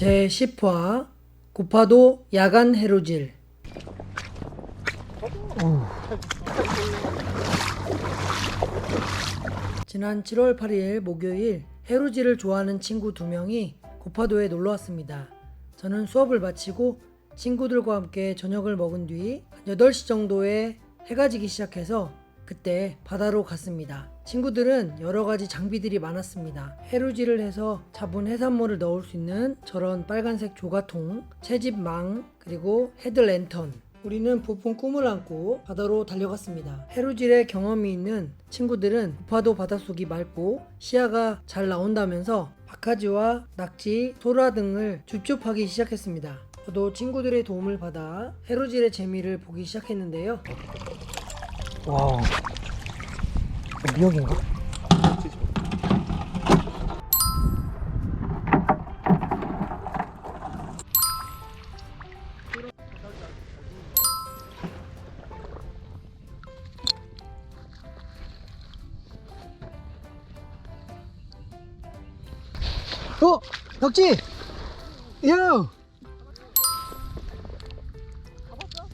제10화 고파도 야간 해루질 지난 7월 8일 목요일 해루질을 좋아하는 친구 두 명이 고파도에 놀러 왔습니다. 저는 수업을 마치고 친구들과 함께 저녁을 먹은 뒤 8시 정도에 해가 지기 시작해서 그때 바다로 갔습니다. 친구들은 여러 가지 장비들이 많았습니다. 해루질을 해서 잡은 해산물을 넣을 수 있는 저런 빨간색 조가통, 채집망, 그리고 헤드랜턴. 우리는 부푼 꿈을 안고 바다로 달려갔습니다. 해루질에 경험이 있는 친구들은 고파도 바닷속이 맑고 시야가 잘 나온다면서 바카지와 낙지, 소라 등을 줍줍하기 시작했습니다. 저도 친구들의 도움을 받아 해루질의 재미를 보기 시작했는데요. 와, 미역인가? 어, 낙지. 야.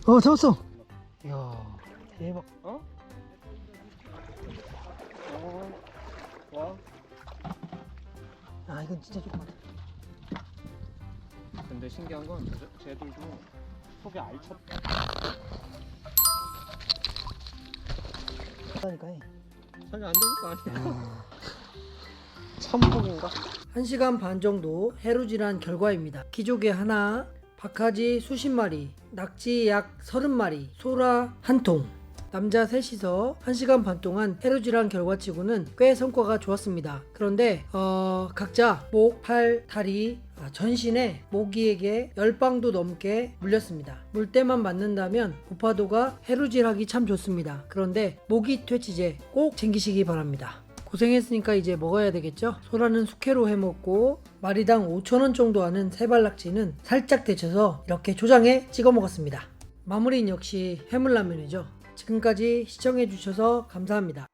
어, 잡았어. 이야, 대박. 어? 어? 와. 아, 이건 진짜 조그맣다. 근데 신기한 건 쟤- 쟤들도 속에 알찼다. 그러니까. 자기 안 되니까 아니야. 천복인가? 1시간 반 정도 해루질한 결과입니다. 기조개 하나, 박하지 수십 마리, 낙지 약 30마리, 소라 한 통. 남자 셋이서 1시간 반 동안 해루질한 결과치고는 꽤 성과가 좋았습니다. 그런데 어, 각자 목, 팔, 다리, 아, 전신에 모기에게 10방도 넘게 물렸습니다. 물때만 맞는다면 고파도가 해루질하기 참 좋습니다. 그런데 모기 퇴치제 꼭 챙기시기 바랍니다. 고생했으니까 이제 먹어야 되겠죠? 소라는 숙회로 해먹고 마리당 5천원 정도 하는 세발낙지는 살짝 데쳐서 이렇게 초장에 찍어 먹었습니다. 마무리는 역시 해물라면이죠. 지금까지 시청해주셔서 감사합니다.